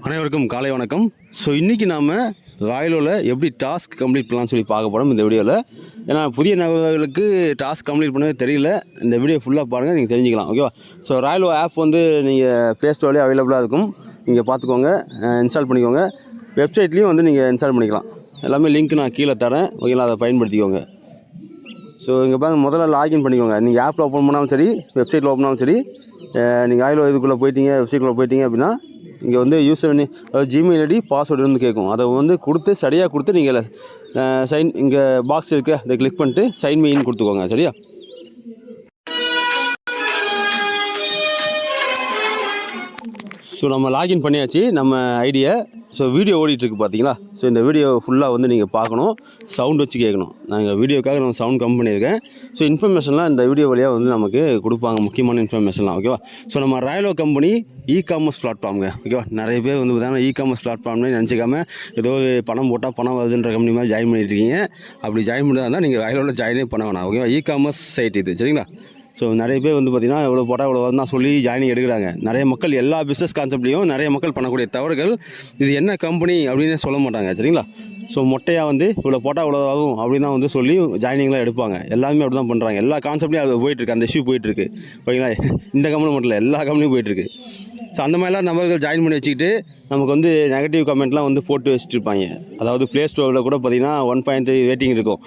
அனைவருக்கும் காலை வணக்கம். ஸோ இன்றைக்கி நாம் ராயலோவில் எப்படி டாஸ்க் கம்ப்ளீட் பண்ணலாம்னு சொல்லி பார்க்க போகிறோம் இந்த வீடியோவில் ஏன்னா புதிய நபர்களுக்கு டாஸ்க் கம்ப்ளீட் பண்ணவே தெரியல. இந்த வீடியோ ஃபுல்லாக பாருங்கள் நீங்கள் தெரிஞ்சுக்கலாம் ஓகேவா ஸோ ராயலோ ஆப் வந்து நீங்கள் ப்ளே ஸ்டோர்லேயே அவைலபிளாக இருக்கும். நீங்கள் பார்த்துக்கோங்க இன்ஸ்டால் பண்ணிக்கோங்க. வெப்சைட்லேயும் வந்து நீங்கள் இன்ஸ்டால் பண்ணிக்கலாம். எல்லாமே லிங்க் நான் கீழே தரேன் ஓகேங்களா அதை பயன்படுத்திக்கோங்க. ஸோ இங்கே பாருங்க முதல்ல லாகின் பண்ணிக்கோங்க. நீங்கள் ஆப்பில் ஓப்பன் பண்ணாலும் சரி வெப்சைட்டில் ஓப்பன் பண்ணாலும் சரி நீங்கள் ஆயிலோ இதுக்குள்ளே போயிட்டீங்க வெப்சைட்குள்ளே போயிட்டீங்க அப்படின்னா இங்கே வந்து யூசர் பண்ணி அதாவது ஜிமெயில் ஐடி பாஸ்வேர்டு வந்து கேட்கும் அதை வந்து கொடுத்து சரியாக கொடுத்து நீங்கள் சைன் இங்கே பாக்ஸ் இருக்குது அதை கிளிக் பண்ணிட்டு சைன் மீன் கொடுத்துக்கோங்க சரியா? ஸோ நம்ம லாகின் பண்ணியாச்சு நம்ம ஐடியை ஸோ வீடியோ ஓடிட்டுருக்கு பார்த்தீங்களா ஸோ இந்த வீடியோ ஃபுல்லாக வந்து நீங்கள் பார்க்கணும். சவுண்ட் வச்சு கேட்கணும். நாங்கள் வீடியோக்காக நான் சவுண்ட் கம் பண்ணியிருக்கேன். ஸோ இன்ஃபர்மேஷன்லாம் இந்த வீடியோ வழியாக வந்து நமக்கு கொடுப்பாங்க. முக்கியமான இன்ஃபர்மேஷன்லாம் ஓகேவா ஸோ நம்ம ராயலோ கம்பெனி இ காமர்ஸ் பிளாட்ஃபார்முங்க ஓகேவா நிறைய பேர் வந்து பார்த்தீங்கன்னா இ காமர்ஸ் பிளாட்ஃபார்ம்னு நினச்சிக்காம ஏதோ பணம் போட்டால் பணம் வருதுன்ற கம்பெனி மாதிரி ஜாயின் பண்ணிட்டு இருக்கீங்க. அப்படி ஜாயின் பண்ணதா இருந்தால் நீங்கள் ராயலோவில் ஜாயினே பண்ண வேணாம் ஓகேவா இ காமர்ஸ் சைட் இது சரிங்களா? ஸோ நிறைய பேர் வந்து பார்த்திங்கன்னா இவ்வளோ போட்டால் இவ்வளோ தான் சொல்லி ஜாயினிங் எடுக்கிறாங்க. நிறைய மக்கள் எல்லா பிஸ்னஸ் கான்செப்ட்லேயும் நிறைய மக்கள் பண்ணக்கூடிய தவறுகள் இது என்ன கம்பெனி அப்படின்னு சொல்ல மாட்டாங்க சரிங்களா? ஸோ மொட்டையாக வந்து இவ்வளோ போட்டால் இவ்வளோ ஆகும் அப்படின்னு தான் வந்து சொல்லி ஜாயினிங்லாம் எடுப்பாங்க. எல்லாமே அப்படி தான் பண்ணுறாங்க எல்லா கான்செப்ட்லேயும் அது போயிட்டுருக்கு. அந்த இஷ்யூ போயிட்டுருக்கு. ஓகேங்களா? இந்த கம்பெனி மட்டும் இல்லை எல்லா கம்பெனியும் போயிட்டுருக்கு. ஸோ அந்த மாதிரிலாம் நபர்கள் ஜாயின் பண்ணி வச்சுக்கிட்டு நமக்கு வந்து நெகட்டிவ் கமெண்ட்லாம் வந்து போட்டு வச்சுட்டு இருப்பாங்க அதாவது ப்ளே ஸ்டோரில் கூட பார்த்தீங்கன்னா ஒன் பாயிண்ட் த்ரீ ரேட்டிங் இருக்கும்.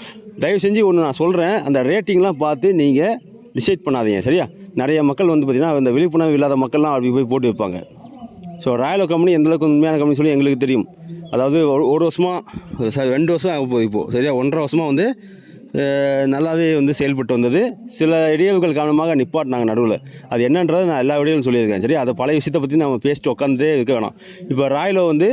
தயவு செஞ்சு ஒன்று நான் சொல்கிறேன் அந்த ரேட்டிங்லாம் பார்த்து நீங்கள் டிசைட் பண்ணாதீங்க சரியா? நிறைய மக்கள் வந்து பார்த்திங்கன்னா அந்த விழிப்புணர்வு இல்லாத மக்கள்லாம் அப்படி போய் போட்டு வைப்பாங்க. ஸோ ராயலோ கம்பெனி எந்தளவுக்கு உண்மையான கம்பெனி சொல்லி எங்களுக்கு தெரியும். அதாவது ஒரு ஒரு வருஷமாக சாரி ரெண்டு வருஷம் ஆக போகுது இப்போது சரியா? ஒன்றரை வருஷமாக வந்து நல்லாவே வந்து செயல்பட்டு வந்தது. சில இடையூறுகள் காரணமாக நிப்பாட்டினாங்க நடுவில். அது என்னன்றதை நான் எல்லா இடையிலும் சொல்லியிருக்கேன் சரி அதை பழைய விஷயத்தை பற்றி நம்ம பேசிட்டு உட்காந்துட்டே இருக்க வேணாம். இப்போ ராயலோ வந்து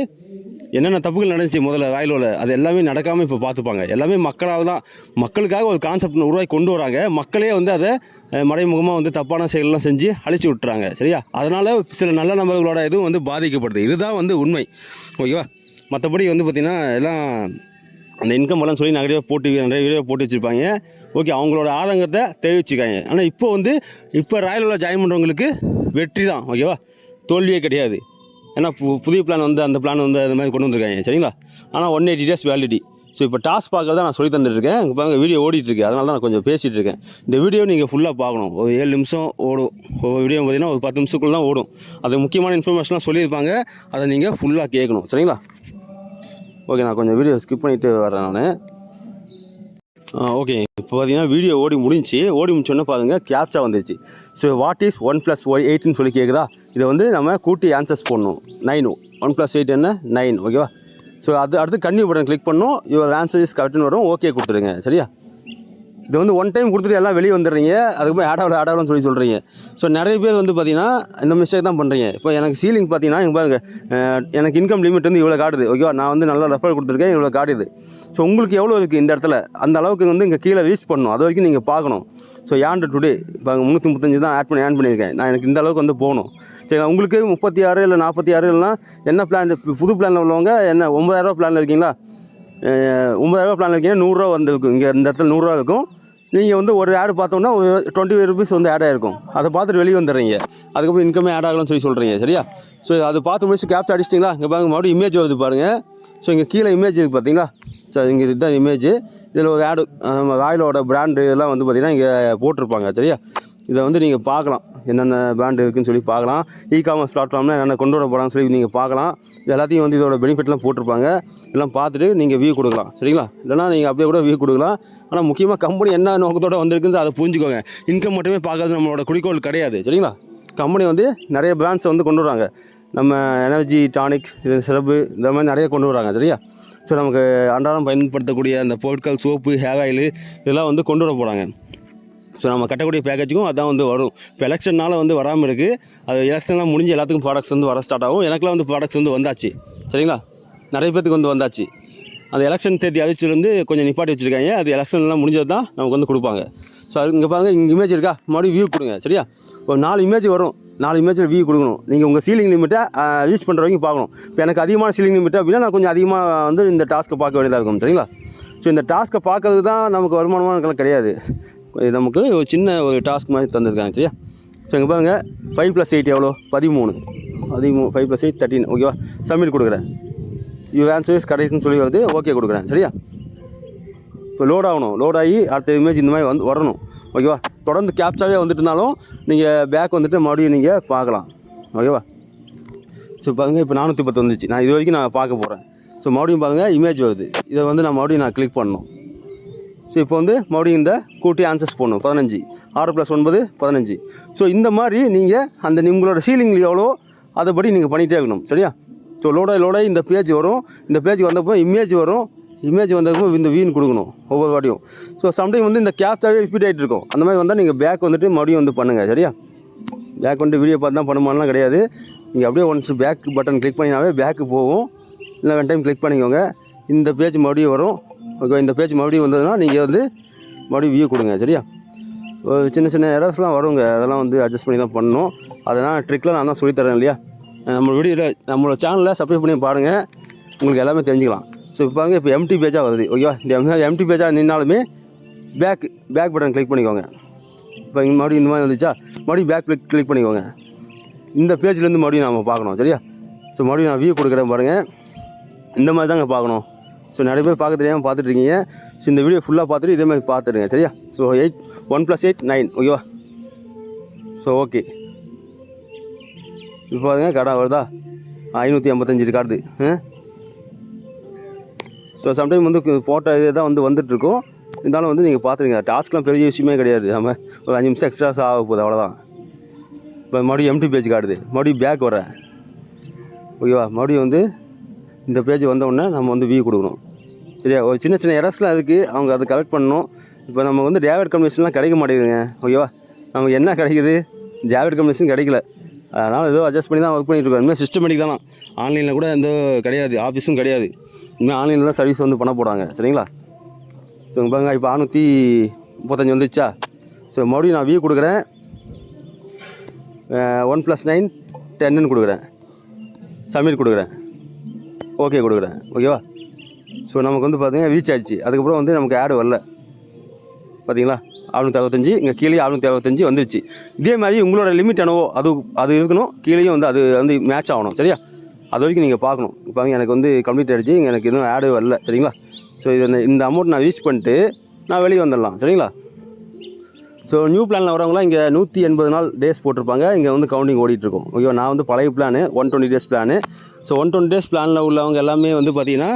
என்னென்ன தப்புகள் நடந்துச்சு முதல்ல ராயலோவில் அது எல்லாமே நடக்காமல் இப்போ பார்த்துப்பாங்க எல்லாமே மக்களால் தான் மக்களுக்காக ஒரு கான்செப்ட் உருவாக்கி கொண்டு வராங்க. மக்களே வந்து அதை மறைமுகமாக வந்து தப்பான செயலெலாம் செஞ்சு அழிச்சு விட்டுறாங்க. சரியா? அதனால் சில நல்ல நபர்களோட இதுவும் வந்து பாதிக்கப்படுது. இதுதான் வந்து உண்மை. ஓகேவா? மற்றபடி வந்து பார்த்திங்கன்னா எல்லாம் அந்த இன்கம் எல்லாம் சொல்லி நிறைய போட்டு நிறைய வீடியோ போட்டு வச்சுருப்பாங்க. ஓகே அவங்களோட ஆதங்கத்தை தெரிவிச்சுக்காங்க. ஆனால் இப்போ வந்து இப்போ ராயலோவில் ஜாயின் பண்ணுறவங்களுக்கு வெற்றி தான். ஓகேவா? தோல்வியே கிடையாது. ஏன்னா பு புதிய பிளான் வந்து அந்த பிளான் வந்து அது மாதிரி கொண்டு வந்திருக்காங்க சரிங்களா? ஆனால் one eighty days validity so இப்போ டாஸ்க் பார்க்க தான் நான் சொல்லி தந்துட்டுருக்கேன். இங்கே பாருங்க வீடியோ ஓடிட்டுருக்கு. அதனால தான் நான் கொஞ்சம் பேசிகிட்டு இருக்கேன் இந்த வீடியோ நீங்கள் ஃபுல்லாக பார்க்கணும். ஒரு ஏழு நிமிஷம் ஓடும். ஒவ்வொரு வீடியோ பார்த்தீங்கன்னா ஒரு பத்து நிமிஷத்துக்குள்ள தான் ஓடும். அது முக்கியமான இன்ஃபர்மேஷன்லாம் சொல்லியிருப்பாங்க. அதை நீங்கள் ஃபுல்லாக கேட்கணும் சரிங்களா? ஓகே நான் கொஞ்சம் வீடியோ ஸ்கிப் பண்ணிவிட்டு வரேன் நான். ஓகே இப்போ பார்த்தீங்கன்னா வீடியோ ஓடி முடிஞ்சு ஓடி முடிச்சோன்னே பாருங்கள் கேப்சா வந்துச்சு so what is one plus y எயிட்னு சொல்லி கேட்குதா இதை வந்து நம்ம கூட்டி ஆன்சர்ஸ் போடணும். நைன் ஒன் ப்ளஸ் எயிட் என்ன? நைன் ஓகேவா ஸோ அது அடுத்து கன்னியூ பட்டன் கிளிக் பண்ணணும். இவர் ஆன்சர் இஸ் கரெக்டுன்னு வரும். ஓகே கொடுத்துருங்க. சரியா? இது வந்து ஒன் டைம் கொடுத்துட்டு எல்லாம் வெளியே வந்துடுறீங்க. அதுக்கப்புறம் ஆட் ஆகல ஆட் ஆகலன்னு சொல்லி சொல்கிறீங்க ஸோ நிறைய பேர் வந்து பார்த்தீங்கன்னா இந்த மிஸ்டேக் தான் பண்ணுறீங்க இப்போ எனக்கு சீலிங் பார்த்தீங்கன்னா எங்கள் பாருங்க எனக்கு இன்கம் லிமிட் வந்து இவ்வளோ காட்டுது. ஓகேவா நான் வந்து நல்லா ரெஃபர் கொடுத்துருக்கேன் இவ்வளோ காட்டுது. ஸோ உங்களுக்கு எவ்வளோ இருக்குது இந்த இடத்துல? அந்த அளவுக்கு வந்து இங்கே கீழே ரீச் பண்ணணும். அது வரைக்கும் நீங்கள் பார்க்கணும். ஸோ ஏன்டு டுடே இப்போ முந்நூற்றி முப்பத்தஞ்சு தான் ஆட் பண்ணி ஆன் பண்ணியிருக்கேன். நான் எனக்கு இந்த அளவுக்கு வந்து போகணும். சரி உங்களுக்கு முப்பத்தி ஆறு இல்லை நாற்பத்தி ஆறு இல்லைனா என்ன பிளான் புது பிளானில் உள்ளவங்க என்ன ஒம்பதாயிரரூவா பிளானில் இருக்கீங்களா? ஒம்பதாயிரரூபா பிளான் வைக்கிங்க நூறுரூவா வந்துருக்கும் இங்கே இந்த இடத்துல நூறுரூவா இருக்கும். நீங்கள் வந்து ஒரு ஆடு பார்த்தோன்னா ஒரு டுவெண்ட்டி ஃபைவ் ருபீஸ் வந்து ஆட் ஆகிருக்கும் அதை பார்த்துட்டு வெளியே வந்துடுறீங்க. அதுக்கப்புறம் இன்கமே ஆட் ஆகலாம்னு சொல்லி சொல்கிறீங்க சரியா? ஸோ அது பார்த்து முடிச்சு கேப்சர் அடிச்சிட்டிங்களா? இங்கே பாருங்க மறுபடியும் இமேஜ் வருது பாருங்கள் ஸோ இங்கே கீழே இமேஜ் இருக்குது பார்த்தீங்களா ஸோ இங்கே இதுதான் இமேஜ் இதில் ஒரு ஆடு நம்ம ராயலோட பிராண்டு இதெல்லாம் வந்து பார்த்திங்கன்னா இங்கே போட்டிருப்பாங்க சரியா? இதை வந்து நீங்கள் பார்க்கலாம். என்னென்ன பிராண்ட் இருக்குதுன்னு சொல்லி பார்க்கலாம். இ காமர்ஸ் பிளாட்ஃபார்மில் என்னென்ன கொண்டு வர போகிறாங்கன்னு சொல்லி நீங்கள் பார்க்கலாம். எல்லாத்தையும் வந்து இதோட பெனிஃபிட்லாம் போட்டிருப்பாங்க. எல்லாம் பார்த்துட்டு நீங்கள் வியூ கொடுக்கலாம். சரிங்களா? இல்லைனா நீங்கள் அப்படியே கூட வியூ கொடுக்கலாம். ஆனால் முக்கியமாக கம்பெனி என்ன நோக்கத்தோட வந்திருக்குன்னு அதை புரிஞ்சுக்கோங்க. இன்கம் மட்டுமே பார்க்கறது நம்மளோட குறிக்கோள் கிடையாது. சரிங்களா? கம்பெனி வந்து நிறைய பிராண்ட்ஸை வந்து கொண்டு வராங்க. நம்ம எனர்ஜி டானிக் இது சிறப்பு இந்த மாதிரி நிறைய கொண்டு வராங்க. சரியா? ஸோ நமக்கு அன்றாடம் பயன்படுத்தக்கூடிய அந்த பொருட்கள் சோப்பு ஹேர் ஆயில் இதெல்லாம் வந்து கொண்டு வர போகிறாங்க ஸோ நம்ம கட்டக்கூடிய பேக்கேஜுக்கும் அதான் வந்து வரும். இப்போ எலெக்ஷன்னால் வந்து வராமல் இருக்குது அது எலெக்ஷன்லாம் முடிஞ்சு எல்லாத்துக்கும் ப்ராடக்ட்ஸ் வந்து வர ஸ்டார்ட் ஆகும். எனக்குலாம் வந்து ப்ராடக்ட்ஸ் வந்து வந்தாச்சு. சரிங்களா? நிறைய பேத்துக்கு வந்து வந்தாச்சு. அந்த எலெக்ஷன் தேதி அறிவிச்சிருந்து கொஞ்சம் நிப்பாட்டி வச்சுருக்காங்க. அது எலெக்ஷன்லாம் முடிஞ்சது தான் நமக்கு வந்து கொடுப்பாங்க. ஸோ அது இங்கே பாருங்கள் இங்கே இமேஜ் இருக்கா? மறுபடியும் வியூ கொடுங்க. சரியா? ஒரு நாலு இமேஜ் வரும். நாலு இமேஜில் வியூ கொடுக்கணும். நீங்கள் உங்கள் சீலிங் லிமிட்டை யூஸ் பண்ணுற வரைக்கும் பார்க்கணும். இப்போ எனக்கு அதிகமான சீலிங் லிமிட் அப்படின்னா நான் கொஞ்சம் அதிகமாக வந்து இந்த டாஸ்க்கை பார்க்க வேண்டியதாக இருக்கும். சரிங்களா? ஸோ இந்த டாஸ்க்கை பார்க்கறது தான் நமக்கு வருமானமான கிடையாது. நமக்கு ஒரு சின்ன ஒரு டாஸ்க் மாதிரி தந்திருக்காங்க சரியா? ஸோ இங்கே பாருங்கள் ஃபைவ் ப்ளஸ் எயிட் எவ்வளோ? பதிமூணு. பதிமூணு ஃபைவ் ப்ளஸ் எயிட் தேர்ட்டின் ஓகேவா சப்மிட் கொடுக்குறேன். யூ ஆன்சர் இஸ் கரெக்ட்னு சொல்லி வருது. ஓகே கொடுக்குறேன் சரியா? இப்போ லோட் ஆகணும். லோட் ஆகி அடுத்த இமேஜ் இந்த மாதிரி வந்து வரணும். ஓகேவா தொடர்ந்து கேப்சாவே வந்துட்டு இருந்தாலும் நீங்கள் பேக் வந்துட்டு மறுபடியும் நீங்கள் பார்க்கலாம். ஓகேவா ஸோ பாருங்க இப்போ நானூற்றி பத்து வந்துச்சு. நான் இது வரைக்கும் நான் பார்க்க போகிறேன் ஸோ மறுபடியும் பாருங்கள் இமேஜ் வருது. இதை வந்து நான் மறுபடியும் நான் கிளிக் பண்ணணும். ஸோ இப்போ வந்து மறுபடியும் இந்த கூட்டி ஆன்சர்ஸ் போடணும். பதினஞ்சு. ஆறு ப்ளஸ் ஒன்பது பதினஞ்சு. ஸோ இந்த மாதிரி நீங்கள் அந்த உங்களோட சீலிங் எவ்வளோ அதைப்படி நீங்கள் பண்ணிகிட்டே இருக்கணும். சரியா? ஸோ லோடாய் லோடாய் இந்த பேஜ் வரும். இந்த பேஜ் வந்தப்போ இமேஜ் வரும். இமேஜ் வந்தப்போ இந்த வீன் கொடுக்கணும் ஒவ்வொரு வாட்டியும். ஸோ சம்டைம் வந்து இந்த கேப்சாவே ரிப்பீட் ஆகிட்டு இருக்கும். அந்த மாதிரி வந்தால் நீங்கள் பேக் வந்துட்டு மறுபடியும் வந்து பண்ணுங்கள் சரியா? பேக் வந்துட்டு வீடியோ பார்த்து தான் பண்ணுமாலாம் கிடையாது. நீங்கள் அப்படியே ஒன்ஸ் பேக் பட்டன் கிளிக் பண்ணினாவே பேக்கு போகும். இல்லை ரெண்டு டைம் கிளிக் பண்ணிக்கோங்க. இந்த பேஜ் மறுபடியும் வரும். ஓகே இந்த பேஜ் மறுபடியும் வந்ததுன்னா நீங்கள் வந்து மறுபடியும் வியூ கொடுங்க சரியா? சின்ன சின்ன எரர்ஸ்லாம் வருங்க. அதெல்லாம் வந்து அட்ஜஸ்ட் பண்ணி தான் பண்ணணும். அதெல்லாம் ட்ரிக்கில் நான் தான் சொல்லித்தரேன் இல்லையா? நம்ம வீடியோவில் நம்மளோட சேனலில் சப்ஸ்கிரைப் பண்ணி பாருங்கள் உங்களுக்கு எல்லாமே தெரிஞ்சுக்கலாம். ஸோ இப்போ பாருங்க இப்போ எம்டி பேஜாக வருது. ஓகேவா இந்த எம்டி பேஜாக நின்னாலுமே பேக் பேக் பட்டன் கிளிக் பண்ணிக்கோங்க. இப்போ இங்கே மறுபடியும் இந்த மாதிரி வந்துச்சா? மறுபடியும் பேக் கிளிக் கிளிக் பண்ணிக்கோங்க. இந்த பேஜ்லேருந்து மறுபடியும் நம்ம பார்க்கணும் சரியா? ஸோ மறுபடியும் நான் வியூ கொடுக்குறேன் பாருங்கள் இந்த மாதிரி தாங்க பார்க்கணும். ஸோ நிறைய பேர் பார்க்க தெரியாமல் பார்த்துட்ருக்கீங்க ஸோ இந்த வீடியோ ஃபுல்லாக பார்த்துட்டு இதே மாதிரி பார்த்துடுங்க. சரியா? So eight one plus eight nine ஓகேவா ஸோ ஓகே இப்போ பாருங்க கடை வருதா? ஐநூற்றி ஐம்பத்தஞ்சு கார்டு ஸோ சம்டைம் வந்து போட்டோ போட்ட தான் வந்து வந்துட்டுருக்கோம். இருந்தாலும் வந்து நீங்கள் பார்த்துருங்க டாஸ்க்லாம் பெரிய விஷயமே கிடையாது. நம்ம ஒரு அஞ்சு நிமிஷம் எக்ஸ்ட்ராஸ் ஆக போகுது அவ்வளோதான் இப்போ மறுபடியும் எம்டி பேஜ் காட்டுது. மறுபடியும் பேக் வரேன் ஓகேவா மறுபடியும் வந்து இந்த பேஜ் வந்தவுடனே நம்ம வந்து வியூ கொடுக்கணும். சரியா? ஒரு சின்ன சின்ன எரஸ்லாம் இருக்குது அவங்க அதை கலெக்ட் பண்ணணும். இப்போ நம்ம வந்து டேவிட் கம்யூனிஷன்லாம் கிடைக்க மாட்டேங்குதுங்க. ஓகேவா நமக்கு என்ன கிடைக்குது? டேவிட் கம்யூனிஷன் கிடைக்கல. அதனால் ஏதோ அட்ஜஸ்ட் பண்ணி தான் ஒர்க் பண்ணிகிட்டு இருக்கோம். இனிமேல் சிஸ்டமேட்டிக் தானா? ஆன்லைனில் கூட எந்த கிடையாது. ஆஃபீஸும் கிடையாது. இனிமேல் ஆன்லைனில் தான் சர்வீஸ் வந்து பண்ண போகிறாங்க சரிங்களா? ஸோ பாருங்க. இப்போ அறுநூற்றி முப்பத்தஞ்சு வந்துச்சா ஸோ மறுபடியும் நான் வியூ கொடுக்குறேன். ஒன் ப்ளஸ் நைன் டென்னு கொடுக்குறேன். சப்மிட் கொடுக்குறேன். ஓகே கொடுக்குறேன். ஓகேவா ஸோ நமக்கு வந்து பார்த்திங்கன்னா ரீச் ஆயிடுச்சு. அதுக்கப்புறம் வந்து நமக்கு ஆடு வரல. பார்த்தீங்களா அறுநூற்றி அறுபத்தஞ்சு இங்கே கீழே அறுநூற்றி அறுபத்தஞ்சு வந்துருச்சு. இதே மாதிரி உங்களோட லிமிட் என்னவோ அது அது இருக்கணும். கீழேயும் வந்து அது வந்து மேட்ச் ஆகணும். சரியா? அது வரைக்கும் நீங்கள் பார்க்கணும். இப்போ எனக்கு வந்து கம்ப்ளீட் ஆகிடுச்சு எனக்கு இன்னும் ஆடு வரல. சரிங்களா? ஸோ இது இந்த- இந்த அமௌண்ட் நான் யூஸ் பண்ணிட்டு நான் வெளியே வந்துடலாம். சரிங்களா? ஸோ நியூ பிளானில் வரவங்களாம் இங்கே நூற்றி எண்பது நாள் டேஸ் போட்டிருப்பாங்க. இங்கே வந்து கவுண்டிங் ஓடிட்டுருக்கும் ஓகேவா நான் வந்து பழைய plan one twenty days plan so one twenty days பிளானில் உள்ளவங்க எல்லாமே வந்து பார்த்திங்கன்னா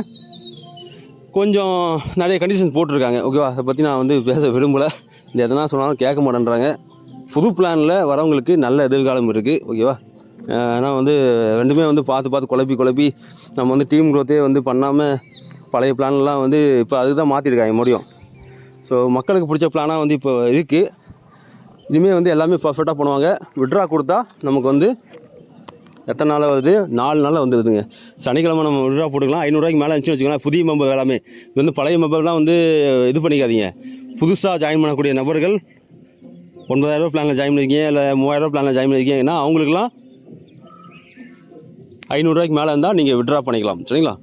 கொஞ்சம் நிறைய கண்டிஷன்ஸ் போட்டிருக்காங்க. ஓகேவா அதை பற்றி நான் வந்து பேச விரும்பலை. இந்த எதனா சொன்னாலும் கேட்க மாட்டேன்றாங்க. புது பிளானில் வரவங்களுக்கு நல்ல எதிர்காலம் இருக்குது ஓகேவா ஆனால் வந்து ரெண்டுமே வந்து பார்த்து பார்த்து குழப்பி குழப்பி நம்ம வந்து டீம் க்ரோத்தே வந்து பண்ணாமல் பழைய பிளான்லாம் வந்து இப்போ அதுதான் மாற்றிருக்காங்க முடியும். ஸோ மக்களுக்கு பிடிச்ச பிளானாக வந்து இப்போ இருக்குது இனிமேல் வந்து எல்லாமே பர்ஃபெக்டாக பண்ணுவாங்க. விட்ரா கொடுத்தா நமக்கு வந்து எத்தனை நாள் வருது? நாலு நாளில் வந்துடுதுங்க சனிக்கிழமை நம்ம விட்ரா போட்டுக்கலாம். ஐநூறுரூவாய்க்கு மேலே இருந்துச்சுன்னு வச்சுக்கலாம் புதிய மெம்பர் எல்லாமே. இது வந்து பழைய மெம்பர்லாம் வந்து இது பண்ணிக்காதீங்க. புதுசாக ஜாயின் பண்ணக்கூடிய நபர்கள் ஒன்பதாயிரரூவா பிளானில் ஜாயின் பண்ணிருக்கீங்க இல்லை மூவாயிரரூவா பிளானில் ஜாயின் பண்ணிருக்கீங்கன்னா அவங்களுக்குலாம் ஐநூறுரூவாய்க்கு மேலே இருந்தால் நீங்கள் விட்ரா பண்ணிக்கலாம். சரிங்களா?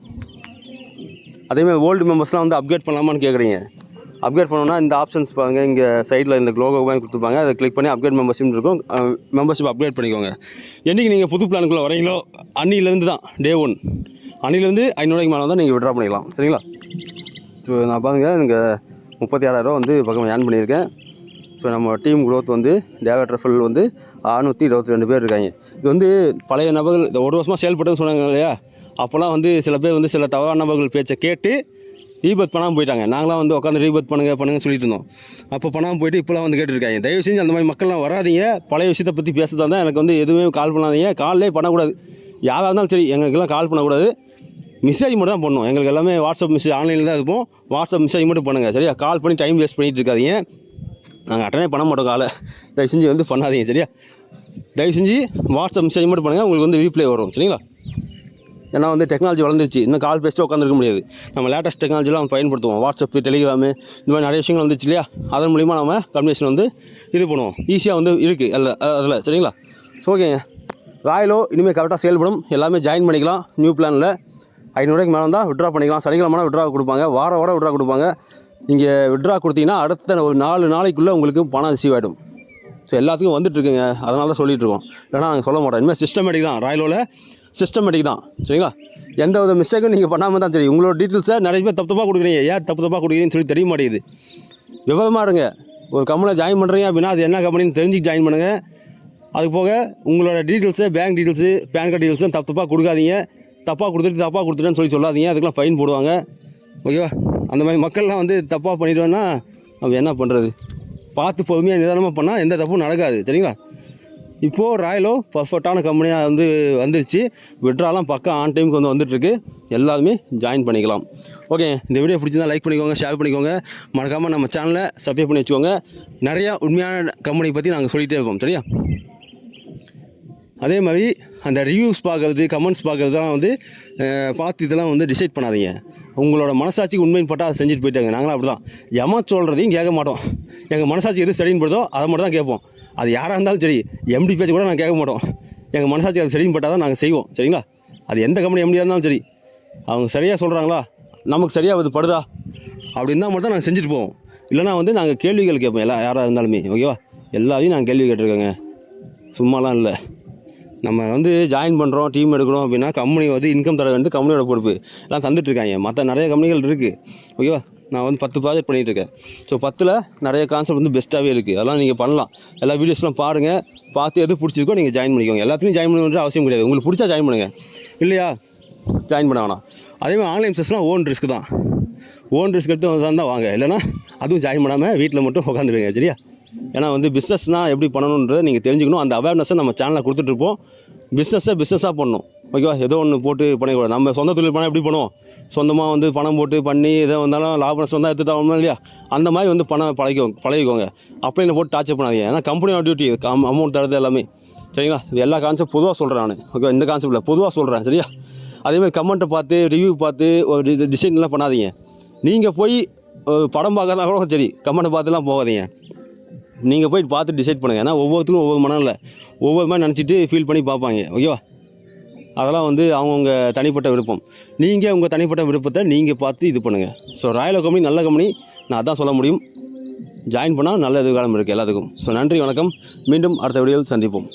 அதேமாதிரி ஓல்டு மெம்பர்ஸ்லாம் வந்து அப்கிரேட் பண்ணலாமான்னு கேட்குறீங்க அப்கிரேட் பண்ணோன்னா இந்த ஆப்ஷன்ஸ் பாருங்க. இங்கே சைடில் இந்த க்ளோகோ வாங்கி கொடுத்துருப்பாங்க. அதை கிளிக் பண்ணி அப்கிரேட் மெம்பர்ஷிப் இருக்கும். மெம்பர்ஷிப் அப்கிரேட் பண்ணிக்கோங்க. என்றைக்கு நீங்கள் புது பிளானுக்குள்ளே வரீங்களோ அன்னிலேருந்து தான் டே ஒன் அன்னிலேருந்து ஐநூறுவாய்க்கு மேலே தான் நீங்கள் விட்ரா பண்ணிக்கலாம். சரிங்களா? ஸோ நான் பாருங்க இங்கே முப்பத்தி ஆறாயிரரூவா வந்து பக்கம் ஏர்ன் பண்ணியிருக்கேன். ஸோ நம்ம டீம் க்ரோத் வந்து டேவிட் ரஃபல் வந்து அறுநூற்றி இருபத்தி ரெண்டு பேர் இருக்காங்க. இது வந்து பழைய நபர்கள் இந்த ஒரு வருஷமாக செயல்பட்டுன்னு சொன்னாங்க இல்லையா? அப்போல்லாம் வந்து சில பேர் வந்து சில தவறான நபர்கள் பேச்சை கேட்டு ரீபத் பண்ணாமல் போயிட்டாங்க. நாங்களாம் வந்து உட்காந்து ரீபத் பண்ணுங்க பண்ணுங்கன்னு சொல்லிட்டு இருந்தோம் அப்போ பண்ணாமல் போயிட்டு இப்போலாம் வந்து கேட்டுருக்காங்க தயவு செஞ்சு அந்த மாதிரி மக்கள்லாம் வராதீங்க. பழைய விஷயத்தை பற்றி பேசுறதா இருந்தால் எனக்கு வந்து எதுவுமே கால் பண்ணாதீங்க. காலே பண்ணக்கூடாது. யாராக இருந்தாலும் சரி எங்களுக்கெல்லாம் கால் பண்ணக்கூடாது. மெசேஜ் மட்டும் தான் பண்ணணும் எங்களுக்கு எல்லாமே வாட்ஸ்அப் மெசேஜ் ஆன்லைனில் தான் இருப்போம். வாட்ஸ்அப் மெசேஜ் மட்டும் பண்ணுங்கள் சரியா? கால் பண்ணி டைம் வேஸ்ட் பண்ணிட்டு இருக்காதீங்க. நாங்கள் அட்டனே பண்ண மாட்டோம் காலை. தயவு செஞ்சு வந்து பண்ணாதீங்க சரியா? தயவு செஞ்சு வாட்ஸ்அப் மெசேஜ் மட்டும் பண்ணுங்கள் உங்களுக்கு வந்து ரீப்ளை வரும் சரிங்களா? ஏன்னா வந்து டெக்னாலஜி வளர்ந்துருச்சு. இன்னும் கால் பேசிட்டு உட்காந்துருக்க முடியாது. நம்ம லேட்டஸ்ட் டெக்னாலஜிலாம் பயன்படுத்துவோம். வாட்ஸ்அப் டெலிகிராமு இந்த மாதிரி நிறைய விஷயங்கள் வந்துச்சு இல்லையா? அதன் மூலிமா நம்ம கம்யூனிகேஷன் வந்து இது பண்ணுவோம். ஈஸியாக வந்து இருக்குது அதில் அதில் சரிங்களா? ஸோ ஓகேங்க ராயலோ இனிமேல் கரெக்டாக செயல்படும். எல்லாமே ஜாயின் பண்ணிக்கலாம். நியூ பிளானில் ஐநூறுரூவாய்க்கு மேலே தான் விட்ரா பண்ணிக்கலாம். சனிக்கிழமை விட்ரா கொடுப்பாங்க. வார வாரம் விட்ரா கொடுப்பாங்க. நீங்கள் விட்ரா கொடுத்தீங்கன்னா அடுத்த ஒரு நாலு நாளைக்குள்ளே உங்களுக்கு பணம் ரிசீவ் ஆகிடும் ஸோ எல்லாத்துக்கும் வந்துட்டுருக்குங்க. அதனால தான் சொல்லிட்டு இருக்கோம் நாங்கள் சொல்ல மாட்டோம். இனிமேல் சிஸ்டமேட்டிக் தான். ராயலோவில் சிஸ்டமேட்டிக் தான். சரிங்களா? எந்த வித மிஸ்டேக்கும் நீங்கள் பண்ணாமல் தான் சரி உங்களோட டீட்டெயில்ஸை நிறைய பேர் தப்பு தப்பாக கொடுக்குறீங்க. ஏன் தப்பு தப்பாக கொடுக்குறீங்கன்னு சொல்லி தெரிய மாட்டேங்குது. விவரமாக இருங்க. ஒரு கம்பெனியில் ஜாயின் பண்ணுறீங்க அப்படின்னா அது என்ன கம்பெனின்னு தெரிஞ்சு ஜாயின் பண்ணுங்கள் அது போக உங்களோட details bank details PAN card டீட்டெயில்ஸும் தப்பு தப்பாக கொடுக்காதீங்க. தப்பாக கொடுத்துட்டு தப்பாக கொடுத்துட்டேன்னு சொல்லி சொல்லாதீங்க. அதுக்கெல்லாம் ஃபைன் போடுவாங்க. ஓகேவா? அந்த மாதிரி மக்கள்லாம் வந்து தப்பாக பண்ணிவிடுவேன்னா நம்ம என்ன பண்ணுறது பார்த்து பொறுமையாக நிதானமாக பண்ணால் எந்த தப்பும் நடக்காது சரிங்களா? இப்போது ராயலோ பர்ஃபெக்டான கம்பெனியாக வந்து வந்துருச்சு. விட்ராலாம் பக்கம் ஆன் டைமுக்கு வந்து வந்துட்டுருக்கு. எல்லாருமே ஜாயின் பண்ணிக்கலாம். ஓகே இந்த வீடியோ பிடிச்சிருந்தா லைக் பண்ணிக்கோங்க ஷேர் பண்ணிக்கோங்க. மறக்காமல் நம்ம சேனலை சப்ஸ்கிரைப் பண்ணி வச்சுக்கோங்க. நிறையா உண்மையான கம்பெனி பற்றி நாங்கள் சொல்லிகிட்டே இருப்போம் சரியா? அதே மாதிரி அந்த ரிவ்யூஸ் பார்க்குறது கமெண்ட்ஸ் பார்க்குறதுலாம் வந்து பார்த்து இதெல்லாம் வந்து டிசைட் பண்ணாதீங்க. உங்களோட மனசாட்சிக்கு உண்மையின் பட்டா அதை செஞ்சுட்டு போயிட்டாங்க. நாங்களும் அப்படி தான் எம சொல்கிறதையும் கேட்க மாட்டோம். எங்கள் மனசாட்சி எது சரின்னு படுதோ அதை மட்டும் தான் கேட்போம். அது யாராக இருந்தாலும் சரி எம்டி பேச்சு கூட நாங்கள் கேட்க மாட்டோம். எங்கள் மனசாட்சி அது சரின்னு பட்டால் தான் நாங்கள் செய்வோம். சரிங்களா? அது எந்த கம்பெனி எம்டியாக இருந்தாலும் சரி. அவங்க சரியாக சொல்கிறாங்களா நமக்கு சரியாக அது படுதா? அப்படி இருந்தால் மட்டும் நாங்கள் செஞ்சுட்டு போவோம். இல்லைனா வந்து நாங்கள் கேள்விகள் கேட்போம். எல்லா யாராக இருந்தாலுமே. ஓகேவா? எல்லாரையும் நாங்கள் கேள்வி கேட்டிருக்கோங்க. சும்மாலாம் இல்லை. நம்ம வந்து ஜாயின் பண்ணுறோம் டீம் எடுக்கிறோம் அப்படின்னா கம்பெனி வந்து இன்கம் தர வந்து கம்பெனியோட பொறுப்பு எல்லாம் தந்துட்டு இருக்காங்க. மற்ற நிறைய கம்பெனிகள் இருக்குது ஓகேவா நான் வந்து பத்து ப்ராஜெக்ட் பண்ணிகிட்டு இருக்கேன். ஸோ பத்தில் நிறைய கான்செப்ட் வந்து பெஸ்ட்டாகவே இருக்குது அதெல்லாம் நீங்கள் பண்ணலாம். எல்லா வீடியோஸ்லாம் பாருங்கள் பார்த்து எது பிடிச்சிருக்கோ நீங்கள் ஜாயின் பண்ணிக்கோங்க. எல்லாத்துலையும் ஜாயின் பண்ணணுன்ற அவசியம் கிடையாது. உங்களுக்கு பிடிச்சா ஜாயின் பண்ணுங்கள் இல்லையா? ஜாயின் பண்ண வேணாம். அதே மாதிரி ஆன்லைன் பிஸ்னஸ்லாம் ஓன் ரிஸ்க் தான். ஓன் ரிஸ்க் எடுத்து தான் வாங்க. இல்லைன்னா அதுவும் ஜாயின் பண்ணாமல் வீட்டில் மட்டும் உட்காந்துருங்க சரியா? ஏன்னா வந்து பிஸ்னஸ்னால் எப்படி பண்ணணுன்றதை நீங்கள் தெரிஞ்சுக்கணும். அந்த அவேர்னஸை நம்ம சேனலில் கொடுத்துட்ருப்போம் பிஸ்னஸை பிஸ்னஸாக பண்ணணும். ஓகேவா ஏதோ ஒன்று போட்டு பண்ணிக்கூடாது நம்ம சொந்த தொழில் பண்ணால் எப்படி பண்ணுவோம்? சொந்தமாக வந்து பணம் போட்டு பண்ணி எதோ வந்தாலும் லாப நஷ்டம் தான் எடுத்து இல்லையா? அந்த மாதிரி வந்து பணம் பழகிக்கோங்க பழகிக்கோங்க. அப்படின்னு போட்டு டார்ச்சர் பண்ணாதீங்க. ஏன்னா கம்பெனியோட டியூட்டி அமௌண்ட் தரது எல்லாமே. சரிங்களா? இது எல்லா கான்செப்ட் பொதுவாக சொல்கிறேன் நான். ஓகே இந்த கான்செப்டில் பொதுவாக சொல்கிறேன் சரியா? அதேமாதிரி கமெண்ட்டை பார்த்து ரிவ்யூ பார்த்து ஒரு டிசைன்லாம் பண்ணாதீங்க. நீங்கள் போய் படம் பார்க்கறதா கூட சரி. கமெண்ட்டை பார்த்துலாம் போகாதீங்க. நீங்கள் போய் பார்த்து டிசைட் பண்ணுங்கள் ஏன்னா ஒவ்வொருத்தரும் ஒவ்வொரு மனம் இல்லை ஒவ்வொரு மாதிரி நினச்சிட்டு ஃபீல் பண்ணி பார்ப்பாங்க. ஓகேவா அதெல்லாம் வந்து அவங்கவுங்க தனிப்பட்ட விருப்பம். நீங்கள் உங்கள் தனிப்பட்ட விருப்பத்தை நீங்கள் பார்த்து இது பண்ணுங்கள் ஸோ ராயல் கம்பெனி நல்ல கம்பெனி நான் அதான் சொல்ல முடியும். ஜாயின் பண்ணால் நல்ல எதிர்காலம் இருக்குது எல்லாத்துக்கும். ஸோ நன்றி வணக்கம். மீண்டும் அடுத்த வீடியோவில் சந்திப்போம்.